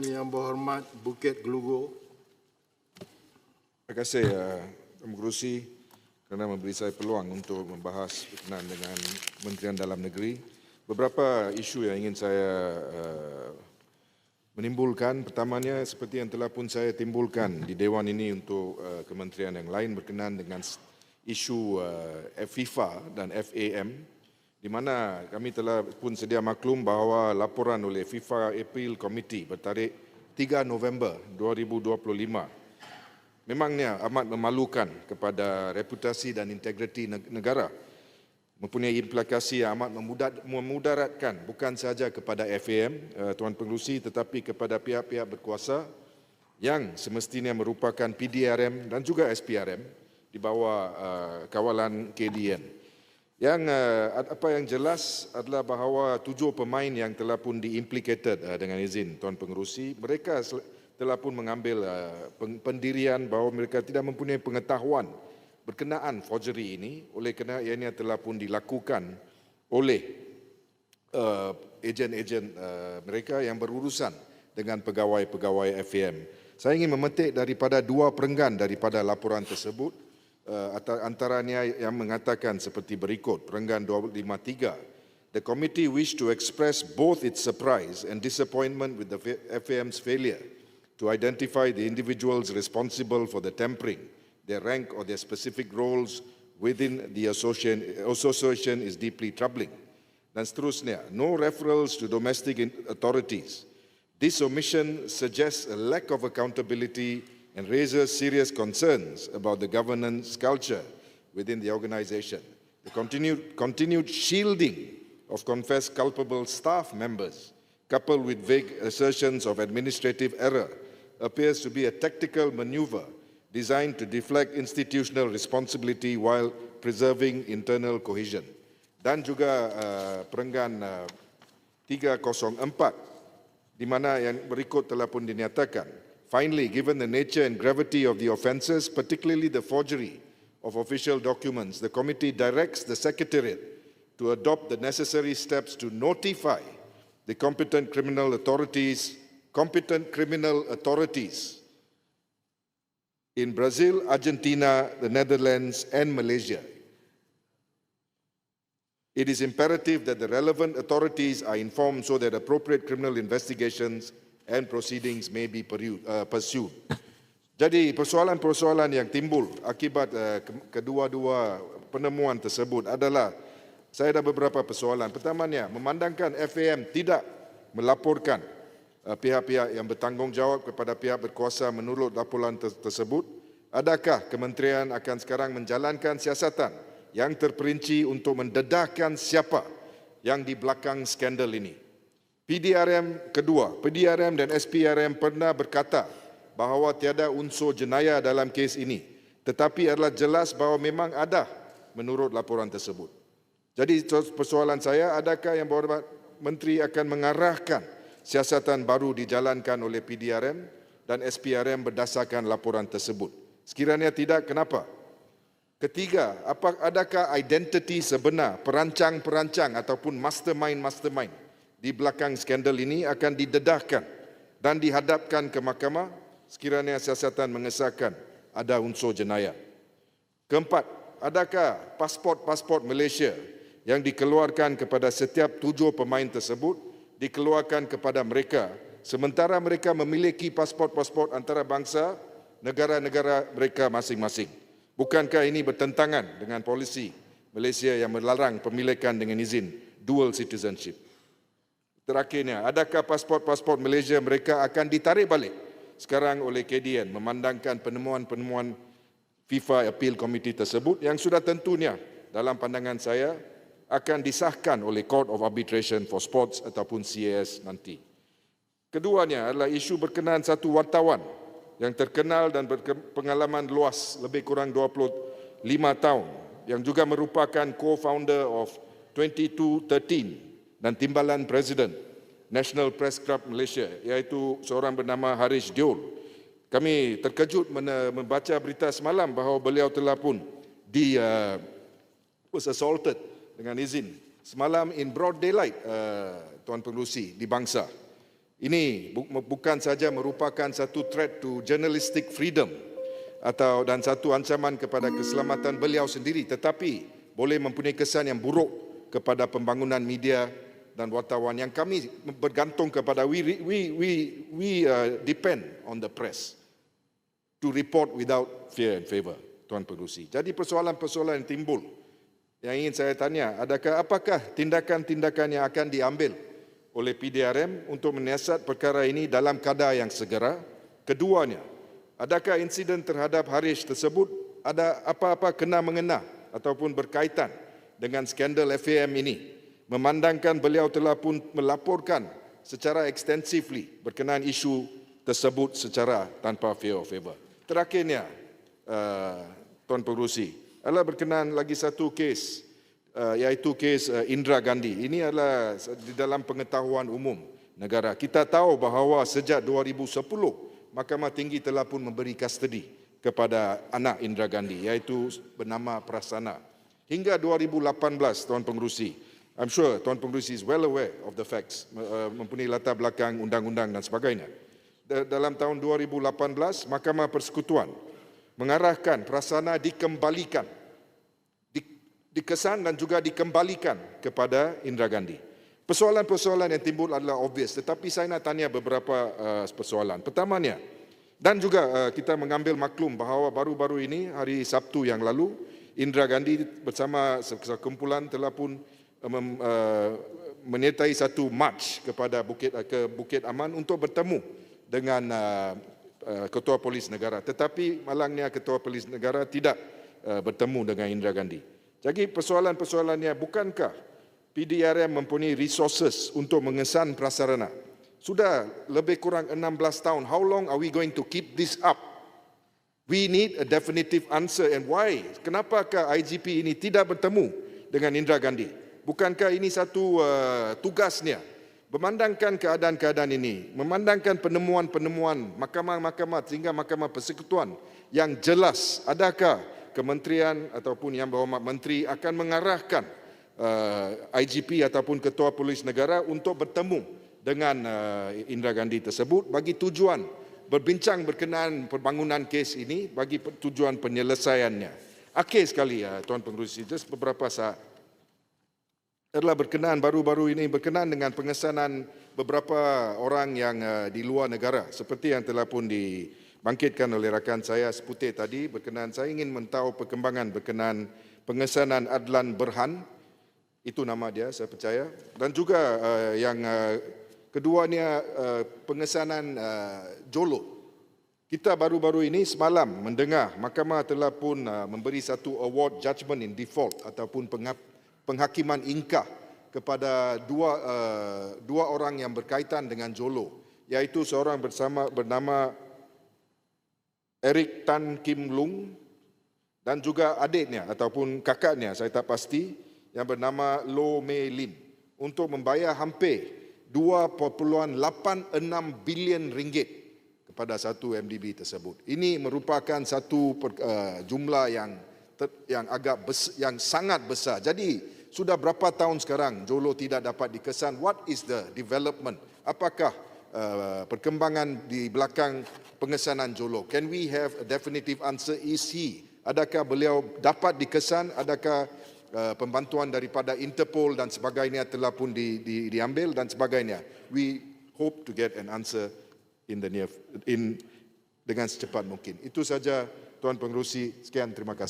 Yang berhormat Bukit Gelugur. Terima kasih uh, Tuan Pengerusi kerana memberi saya peluang untuk membahas berkenaan dengan Kementerian Dalam Negeri. Beberapa isu yang ingin saya uh, menimbulkan. Pertamanya seperti yang telah pun saya timbulkan di Dewan ini untuk uh, kementerian yang lain berkenaan dengan isu uh, FIFA dan FAM di mana kami telah pun sedia maklum bahawa laporan oleh FIFA Appeal Committee bertarikh 3 November 2025 memangnya amat memalukan kepada reputasi dan integriti neg- negara mempunyai implikasi yang amat memudar- memudaratkan bukan sahaja kepada FAM uh, Tuan Pengerusi tetapi kepada pihak-pihak berkuasa yang semestinya merupakan PDRM dan juga SPRM di bawah uh, kawalan KDN. Yang uh, apa yang jelas adalah bahawa tujuh pemain yang telah pun diimplicated uh, dengan izin Tuan Pengerusi, mereka telah pun mengambil uh, pen- pendirian bahawa mereka tidak mempunyai pengetahuan berkenaan forgery ini oleh kerana ianya telah pun dilakukan oleh uh, ejen-ejen uh, mereka yang berurusan dengan pegawai-pegawai FAM. Saya ingin memetik daripada dua perenggan daripada laporan tersebut antaranya yang mengatakan seperti berikut, perenggan 253. The committee wished to express both its surprise and disappointment with the FAM's failure to identify the individuals responsible for the tampering, their rank or their specific roles within the association, association is deeply troubling. Dan seterusnya, no referrals to domestic authorities. This omission suggests a lack of accountability and raises serious concerns about the governance culture within the organization. The continued, continued shielding of confessed culpable staff members, coupled with vague assertions of administrative error, appears to be a tactical maneuver designed to deflect institutional responsibility while preserving internal cohesion. Dan juga uh, perenggan uh, 304 di mana yang berikut telah pun dinyatakan. Finally, given the nature and gravity of the offences, particularly the forgery of official documents, the committee directs the Secretariat to adopt the necessary steps to notify the competent criminal authorities, competent criminal authorities in Brazil, Argentina, the Netherlands, and Malaysia. It is imperative that the relevant authorities are informed so that appropriate criminal investigations and proceedings may be uh, pursued. Jadi persoalan-persoalan yang timbul akibat uh, ke- kedua-dua penemuan tersebut adalah saya ada beberapa persoalan. Pertamanya, memandangkan FAM tidak melaporkan uh, pihak-pihak yang bertanggungjawab kepada pihak berkuasa menurut laporan ter- tersebut, adakah kementerian akan sekarang menjalankan siasatan yang terperinci untuk mendedahkan siapa yang di belakang skandal ini? PDRM kedua, PDRM dan SPRM pernah berkata bahawa tiada unsur jenayah dalam kes ini, tetapi adalah jelas bahawa memang ada menurut laporan tersebut. Jadi persoalan saya, adakah yang berhormat menteri akan mengarahkan siasatan baru dijalankan oleh PDRM dan SPRM berdasarkan laporan tersebut? Sekiranya tidak, kenapa? Ketiga, apa adakah identiti sebenar perancang-perancang ataupun mastermind-mastermind di belakang skandal ini akan didedahkan dan dihadapkan ke mahkamah sekiranya siasatan mengesahkan ada unsur jenayah. Keempat, adakah pasport-pasport Malaysia yang dikeluarkan kepada setiap tujuh pemain tersebut dikeluarkan kepada mereka sementara mereka memiliki pasport-pasport antarabangsa negara-negara mereka masing-masing. Bukankah ini bertentangan dengan polisi Malaysia yang melarang pemilikan dengan izin dual citizenship? Terakhirnya, adakah pasport-pasport Malaysia mereka akan ditarik balik sekarang oleh KDN memandangkan penemuan-penemuan FIFA Appeal Committee tersebut yang sudah tentunya dalam pandangan saya akan disahkan oleh Court of Arbitration for Sports ataupun CAS nanti. Keduanya adalah isu berkenaan satu wartawan yang terkenal dan berpengalaman luas lebih kurang 25 tahun yang juga merupakan co-founder of 2213 dan timbalan Presiden National Press Club Malaysia iaitu seorang bernama Harish Diol. Kami terkejut membaca berita semalam bahawa beliau telah pun di uh, was assaulted dengan izin semalam in broad daylight uh, Tuan Pengerusi di Bangsa. Ini bu- bukan saja merupakan satu threat to journalistic freedom atau dan satu ancaman kepada keselamatan beliau sendiri tetapi boleh mempunyai kesan yang buruk kepada pembangunan media dan wartawan yang kami bergantung kepada we we we we uh, depend on the press to report without fear and favor tuan pengerusi. Jadi persoalan-persoalan yang timbul yang ingin saya tanya adakah apakah tindakan-tindakan yang akan diambil oleh PDRM untuk menyiasat perkara ini dalam kadar yang segera? Keduanya, adakah insiden terhadap Harish tersebut ada apa-apa kena mengena ataupun berkaitan dengan skandal FAM ini? Memandangkan beliau telah pun melaporkan secara ekstensively berkenaan isu tersebut secara tanpa fear of favor. Terakhirnya, uh, Tuan Pengerusi, adalah berkenaan lagi satu kes uh, iaitu kes uh, Indra Gandhi. Ini adalah di dalam pengetahuan umum negara. Kita tahu bahawa sejak 2010 Mahkamah Tinggi telah pun memberi kustodi kepada anak Indra Gandhi iaitu bernama Prasana. Hingga 2018 Tuan Pengerusi, I'm sure Tuan Pengerusi is well aware of the facts uh, mempunyai latar belakang undang-undang dan sebagainya. Da- Dalam tahun 2018 Mahkamah Persekutuan mengarahkan Prasana dikembalikan di, dikesan dan juga dikembalikan kepada Indra Gandhi. Persoalan-persoalan yang timbul adalah obvious tetapi saya nak tanya beberapa uh, persoalan. Pertamanya dan juga uh, kita mengambil maklum bahawa baru-baru ini hari Sabtu yang lalu Indra Gandhi bersama sekumpulan telah pun menyertai satu march kepada Bukit uh, ke Bukit Aman untuk bertemu dengan uh, uh, Ketua Polis Negara. Tetapi malangnya Ketua Polis Negara tidak uh, bertemu dengan Indra Gandhi. Jadi persoalan-persoalannya bukankah PDRM mempunyai resources untuk mengesan prasarana? Sudah lebih kurang 16 tahun. How long are we going to keep this up? We need a definitive answer and why? Kenapakah IGP ini tidak bertemu dengan Indra Gandhi? Bukankah ini satu uh, tugasnya? Memandangkan keadaan-keadaan ini, memandangkan penemuan-penemuan mahkamah-mahkamah sehingga mahkamah persekutuan yang jelas, adakah kementerian ataupun yang berhormat menteri akan mengarahkan uh, IGP ataupun ketua polis negara untuk bertemu dengan uh, Indra Gandhi tersebut bagi tujuan berbincang berkenaan pembangunan kes ini bagi tujuan penyelesaiannya. Akhir sekali uh, Tuan Pengerusi, just beberapa saat adalah berkenaan baru-baru ini berkenaan dengan pengesanan beberapa orang yang uh, di luar negara. Seperti yang telah pun dibangkitkan oleh rakan saya seputir tadi berkenaan saya ingin mentahu perkembangan berkenaan pengesanan Adlan Berhan. Itu nama dia saya percaya. Dan juga uh, yang uh, keduanya uh, pengesanan uh, Jolo. Kita baru-baru ini semalam mendengar mahkamah telah pun uh, memberi satu award judgment in default ataupun penghak- penghakiman ingkah kepada dua uh, dua orang yang berkaitan dengan Jolo iaitu seorang bersama bernama Eric Tan Kim Lung dan juga adiknya ataupun kakaknya saya tak pasti yang bernama Lo Mei Lin untuk membayar hampir 2.86 bilion ringgit kepada satu MDB tersebut. Ini merupakan satu uh, jumlah yang ter- yang agak bes, yang sangat besar. Jadi sudah berapa tahun sekarang Jolo tidak dapat dikesan? What is the development? Apakah uh, perkembangan di belakang pengesanan Jolo? Can we have a definitive answer? Is he? Adakah beliau dapat dikesan? Adakah uh, pembantuan daripada Interpol dan sebagainya telah pun di, di, diambil dan sebagainya? We hope to get an answer in the near in dengan secepat mungkin. Itu saja Tuan Pengerusi. Sekian terima kasih.